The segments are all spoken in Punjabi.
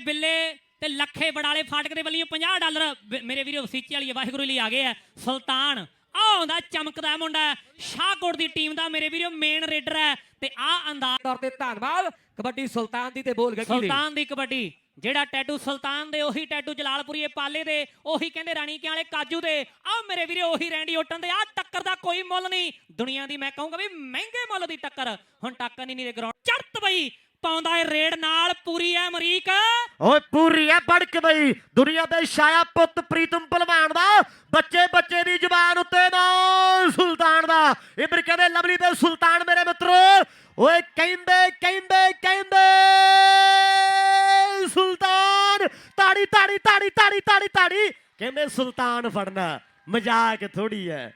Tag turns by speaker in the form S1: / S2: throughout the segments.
S1: ਬਿੱਲੇ ਤੇ ਲੱਖੇ ਬੜਾਲੇ ਫਾਟਕ ਦੇ ਵੱਲੋਂ 50 ਡਾਲਰ ਮੇਰੇ ਵੀਰੋ, ਵਸੀਚੇ ਵਾਲੀ ਵਾਹਿਗੁਰੂ ਲਈ ਆ ਗਏ ਆ। ਸੁਲਤਾਨ, ਆ ਆਉਂਦਾ, ਚਮਕਦਾ ਮੁੰਡਾ ਸ਼ਾਹਕੋਟ ਦੀ ਟੀਮ ਦਾ ਮੇਰੇ ਵੀਰੋ ਮੇਨ ਰੇਡਰ ਹੈ ਤੇ ਆ ਅੰਦਾਜ਼
S2: ਤੌਰ ਤੇ ਧੰਨਵਾਦ। ਕਬੱਡੀ ਸੁਲਤਾਨ ਦੀ ਤੇ ਬੋਲ ਗੱਗੀ ਦੀ।
S1: ਸੁਲਤਾਨ ਦੀ ਕਬੱਡੀ, ਜਿਹੜਾ ਟੈਟੂ ਸੁਲਤਾਨ ਦੇ, ਉਹੀ ਟੈਟੂ ਜਲਾਲਪੁਰੀਏ ਪਾਲੇ ਦੇ, ਉਹੀ ਕਹਿੰਦੇ ਰਾਣੀ ਕੇ ਵਾਲੇ ਕਾਜੂ ਦੇ। ਆ ਮੇਰੇ ਵੀਰੇ, ਉਹੀ ਰੈਂਡੀ ਓਟਨ ਦੇ। ਆ ਟੱਕਰ ਦਾ ਕੋਈ ਮੁੱਲ ਨਹੀਂ। ਦੁਨੀਆ ਦੀ ਮੈਂ ਕਹੂੰਗਾ ਵੀ ਮਹਿੰਗੇ ਮੁੱਲ ਦੀ ਟੱਕਰ। ਹੁਣ ਟੱਕਰ ਨਹੀਂ ਨਹੀਂ ਦੇ ਗਰਾਊਂਡ ਚੜਤ ਬਈ। ਪਾਉਂਦਾ ਏ ਰੇਡ ਨਾਲ ਪੂਰੀ ਐ ਅਮਰੀਕ।
S3: ਓਏ ਪੂਰੀ ਐ ਬੜਕ ਬਈ। ਦੁਨੀਆ ਦੇ ਛਾਇਆ ਪੁੱਤ ਪ੍ਰੀਤਮ ਭਲਵਾਨ ਦਾ ਬੱਚੇ ਬੱਚੇ ਦੀ ਜ਼ੁਬਾਨ ਉੱਤੇ ਨਾ ਸੁਲਤਾਨ ਦਾ। ਇਬਰ ਕਹਿੰਦੇ ਲਵਲੀ ਤੇ ਸੁਲਤਾਨ ਮੇਰੇ ਮਿੱਤਰੋ ਓਏ ਕਹਿੰਦੇ ਕਹਿੰਦੇ ਕਹਿੰਦੇ ਸੁਲਤਾਨ ਤਾੜੀ ਤਾੜੀ ਤਾੜੀ ਤਾੜੀ ਤਾੜੀ ਤਾੜੀ। ਕਹਿੰਦੇ ਸੁਲਤਾਨ ਫੜਨਾ ਮਜ਼ਾਕ ਥੋੜੀ ਐ।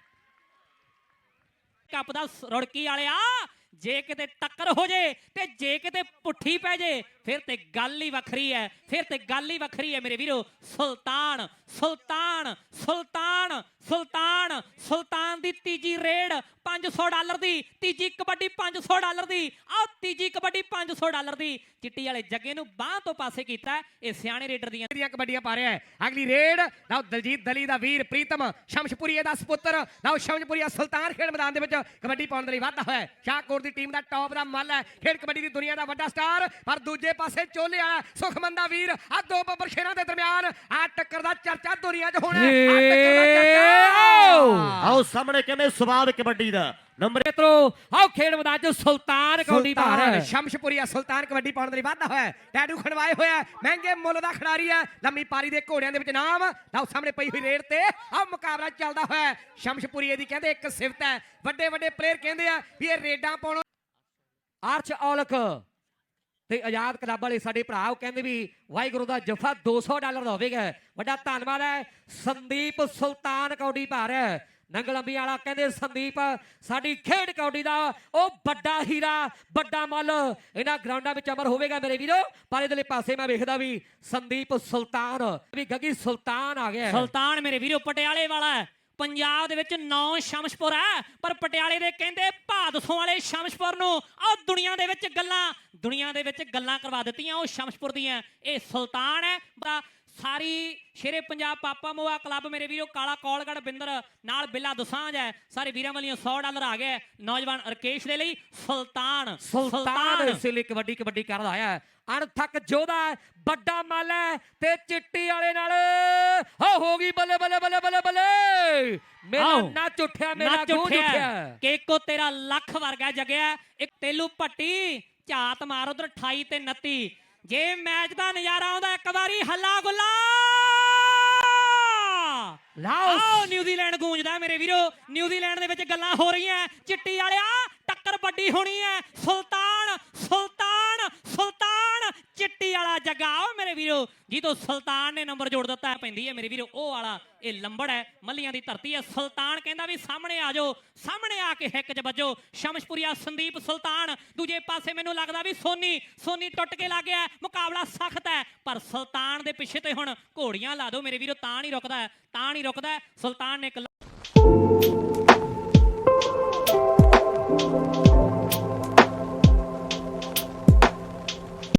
S1: ਕੱਪ ਦਾ ਰੁੜਕੀ ਵਾਲਿਆ ਜੇ ਕਿਤੇ ਟੱਕਰ ਹੋ ਜੇ ਤੇ ਜੇ ਕਿਤੇ ਪੁੱਠੀ ਪੈ ਜੇ, ਫਿਰ ਤੇ ਗੱਲ ਹੀ ਵੱਖਰੀ ਹੈ, ਫਿਰ ਤੇ ਗੱਲ ਹੀ ਵੱਖਰੀ ਹੈ ਮੇਰੇ ਵੀਰੋ। ਸੁਲਤਾਨ ਸੁਲਤਾਨ ਸੁਲਤਾਨ ਸੁਲਤਾਨ ਸੁਲਤਾਨ ਦੀ ਤੀਜੀ ਰੇਡ 500 ਡਾਲਰ ਦੀ, ਤੀਜੀ ਕਬੱਡੀ 500 ਡਾਲਰ ਦੀ, ਆਹ ਤੀਜੀ ਕਬੱਡੀ 500 ਡਾਲਰ ਦੀ। ਚਿੱਟੀ ਵਾਲੇ ਜੱਗੇ ਨੂੰ ਬਾਹ ਤੋਂ ਪਾਸੇ ਕੀਤਾ ਇਹ ਸਿਆਣੇ ਰੇਡਰ ਦੀਆਂ
S2: ਦੀਆਂ ਕਬੱਡੀਆਂ ਪਾ ਰਿਹਾ ਹੈ। ਅਗਲੀ ਰੇਡ, ਲਓ ਦਲਜੀਤ ਦਲੀ ਦਾ ਵੀਰ ਪ੍ਰੀਤਮ ਸ਼ਮਸ਼ਪੁਰੀਏ ਦਾ ਸੁਪੁੱਤਰ, ਲਓ ਸ਼ਮਸ਼ਪੁਰੀਆ ਸੁਲਤਾਨ ਖੇਡ ਮੈਦਾਨ ਦੇ ਵਿੱਚ ਕਬੱਡੀ ਪਾਉਣ ਦੇ ਲਈ ਵਾਧਾ ਹੋਇਆ ਹੈ। ਸ਼ਾਹਕੋਟ ਦੀ ਟੀਮ ਦਾ ਟੌਪ ਦਾ ਮੱਲ ਹੈ। ਖੇਡ ਕਬੱਡੀ ਦੀ ਦੁਨੀਆ ਦਾ ਵੱਡਾ ਸਟਾਰ, ਪਰ ਦੂਜੇ ਪਾਸੇ ਚੋਲੇ ਵਾਲਾ ਸੁਖਮਨ ਦਾ ਵੀਰ ਆ ਦੋ ਬੱਬਰ ਸ਼ੇਰਾਂ ਦੇ ਦਰਮਿਆਨ ਆ ਟੱਕਰ ਦਾ ਚਰਚਾ ਦੁਨੀਆ 'ਚ ਹੋਣਾ ਹੈ ਟੱਕਰ ਦਾ ਚਰਚਾ
S3: ਆਓ। ਸਾਹਮਣੇ ਕਹਿੰਦੇ ਸਵਾਦ ਕਬੱਡੀ ਦਾ। ਨੰਬਰ
S2: ਮਿੱਤਰੋ ਆਓ ਖੇਡ ਮੈਦਾਨ 'ਚ ਸੁਲਤਾਨ ਕੌਡੀ
S3: ਸੁਲਤਾਨ,
S2: ਸ਼ਮਸ਼ਪੁਰੀਆ ਸੁਲਤਾਨ ਕਬੱਡੀ ਪਾਉਣ ਦੇ ਲਈ ਵਾਧਾ ਹੋਇਆ। ਟੈਟੂ ਖਣਵਾਏ ਹੋਇਆ। ਮਹਿੰਗੇ ਮੁੱਲ ਦਾ ਖਿਡਾਰੀ ਹੈ ਲੰਮੀ ਪਾਰੀ ਦੇ ਘੋੜਿਆਂ ਦੇ ਵਿੱਚ ਨਾਮ। ਲਓ ਸਾਹਮਣੇ ਪਈ ਹੋਈ ਰੇਡ ਤੇ। ਆਹ ਮੁਕਾਬਲਾ ਚੱਲਦਾ ਹੋਇਆ ਹੈ। ਸ਼ਮਸ਼ਪੁਰੀਏ ਦੀ ਕਹਿੰਦੇ ਇੱਕ ਸਿਫਤ ਹੈ। ਵੱਡੇ ਵੱਡੇ ਪਲੇਅਰ ਕਹਿੰਦੇ ਆ ਵੀ ਇਹ ਰੇਡਾਂ ਪਾਉਣ ਆਰਚ ਔਲਕ ਤੇ ਆਜ਼ਾਦ ਕਲੱਬ ਵਾਲੇ ਸਾਡੇ ਭਰਾ, ਉਹ ਕਹਿੰਦੇ ਵੀ ਵਾਹਿਗੁਰੂ ਦਾ ਜਫਾ 200 ਡਾਲਰ ਦਾ ਹੋਵੇਗਾ। ਵੱਡਾ ਧੰਨਵਾਦ ਹੈ। ਸੰਦੀਪ ਸੁਲਤਾਨ ਕੌਡੀ ਭਾਰ ਹੈ। ਨੰਗਲੰਬੀ ਵਾਲਾ ਕਹਿੰਦੇ, ਸੰਦੀਪ, ਸਾਡੀ ਖੇਡ ਕੌਡੀ ਦਾ ਉਹ ਵੱਡਾ ਹੀਰਾ, ਵੱਡਾ ਮੁੱਲ, ਇਹਨਾਂ ਗਰਾਊਂਡਾਂ ਵਿੱਚ ਅਮਰ ਹੋਵੇਗਾ ਮੇਰੇ ਵੀਰੋ। ਪਰ ਇਹਦੇ ਲਈ ਪਾਸੇ ਮੈਂ ਵੇਖਦਾ ਵੀ ਸੰਦੀਪ ਸੁਲਤਾਨ, ਵੀ ਗੱਗੀ ਸੁਲਤਾਨ ਆ ਗਿਆ
S1: ਸੁਲਤਾਨ ਮੇਰੇ ਵੀਰੋ, ਪਟਿਆਲੇ ਵਾਲਾ ਪੰਜਾਬ ਦੇ ਵਿੱਚ ਨੌ ਸ਼ਮਸ਼ਪੁਰ ਹੈ ਪਰ ਪਟਿਆਲੇ ਦੇ ਕਹਿੰਦੇ ਭਾਦਸੋਂ ਵਾਲੇ ਸ਼ਮਸ਼ਪੁਰ ਨੂੰ ਆਹ ਦੁਨੀਆ ਦੇ ਵਿੱਚ ਗੱਲਾਂ, ਦੁਨੀਆ ਦੇ ਵਿੱਚ ਗੱਲਾਂ ਕਰਵਾ ਦਿੱਤੀਆਂ, ਉਹ ਸ਼ਮਸ਼ਪੁਰ ਦੀਆਂ। ਇਹ ਸੁਲਤਾਨ ਹੈ, ਬੜਾ ਸਾਰੀ ਸ਼ੇਰੇ ਪੰਜਾਬ ਪਾਪਾ ਮੋਆ ਕਲੱਬ ਮੇਰੇ ਵੀਰੋ ਕਾਲਾ ਕੌਲਗੜ ਬਿੰਦਰ ਨਾਲ ਬਿੱਲਾ ਦਸਾਂਝ ਹੈ। ਸਾਰੇ ਵੀਰਾਂ ਵਾਲੀਆਂ 100 ਡਾਲਰ ਆ ਗਏ ਨੌਜਵਾਨ ਰਕੇਸ਼ ਦੇ ਲਈ। ਸੁਲਤਾਨ
S2: ਸੁਲਤਾਨ ਇਸੇ ਲਈ ਕਬੱਡੀ ਕਬੱਡੀ ਕਰਦਾ ਆਇਆ ਹੈ। ਅਣਥੱਕ ਜੋਧਾ ਵੱਡਾ ਮੱਲ ਹੈ ਤੇ ਚਿੱਟੀ ਵਾਲੇ ਨਾਲ। ਹੋ ਹੋ ਗਈ ਬੱਲੇ ਬੱਲੇ ਬੱਲੇ ਬੱਲੇ ਬੱਲੇ। ਮੇਰਾ। ਨੱਚ ਉੱਠਿਆ ਮੇਰਾ ਗੂੰਜ
S1: ਉੱਠਿਆ। ਕੇਕੋ ਤੇਰਾ ਲੱਖ ਵਰਗਾ ਜਗਿਆ। ਇੱਕ ਤੇਲੂ ਭੱਟੀ ਝਾਤ ਮਾਰ ਉਧਰ 28 ਤੇ 29 ਜੇ ਮੈਚ ਦਾ ਨਜ਼ਾਰਾ ਆਉਂਦਾ ਇੱਕ ਵਾਰੀ ਹੱਲਾ ਗੁੱਲਾ
S2: ਲਾਓ।
S1: ਆਓ, ਨਿਊਜ਼ੀਲੈਂਡ ਗੂੰਜਦਾ ਮੇਰੇ ਵੀਰੋ। ਨਿਊਜ਼ੀਲੈਂਡ ਦੇ ਵਿੱਚ ਗੱਲਾਂ ਹੋ ਰਹੀਆਂ। ਚਿੱਟੀ ਵਾਲਿਆ, ਟੱਕਰ ਵੱਡੀ ਹੋਣੀ ਹੈ। ਸੁਲਤਾਨ ਸੁਲਤਾਨ ਸੁਲਤਾਨ ਚਿੱਟੀ ਵਾਲਾ ਜੱਗਾ। ਆਓ ਮੇਰੇ ਵੀਰੋ ਜਿਹਦੋਂ ਸੁਲਤਾਨ ਨੇ ਨੰਬਰ ਜੋੜ ਦਿੱਤਾ ਪੈਂਦੀ ਹੈ ਮੇਰੇ ਵੀਰੋ, ਉਹ ਵਾਲਾ, ਇਹ ਲੰਬੜ ਹੈ, ਮੱਲੀਆਂ ਦੀ ਧਰਤੀ ਹੈ। ਸੁਲਤਾਨ ਕਹਿੰਦਾ ਵੀ ਸਾਹਮਣੇ ਆ ਜਾਓ, ਸਾਹਮਣੇ ਆ ਕੇ ਹਿੱਕ 'ਚ ਵੱਜੋ। ਸ਼ਮਸ਼ਪੁਰੀਆ, ਸੰਦੀਪ, ਸੁਲਤਾਨ, ਦੂਜੇ ਪਾਸੇ ਮੈਨੂੰ ਲੱਗਦਾ ਵੀ ਸੋਨੀ ਸੋਨੀ ਟੁੱਟ ਕੇ ਲੱਗ ਗਿਆ ਮੁਕਾਬਲਾ ਸਖਤ ਹੈ। ਪਰ ਸੁਲਤਾਨ ਦੇ ਪਿੱਛੇ ਤੇ ਹੁਣ ਘੋੜੀਆਂ ਲਾ ਦਿਓ ਮੇਰੇ ਵੀਰੋ, ਤਾਂ ਨਹੀਂ ਰੁਕਦਾ ਤਾਂ ਨਹੀਂ ਰੁਕਦਾ ਸੁਲਤਾਨ ਨੇ ਇੱਕ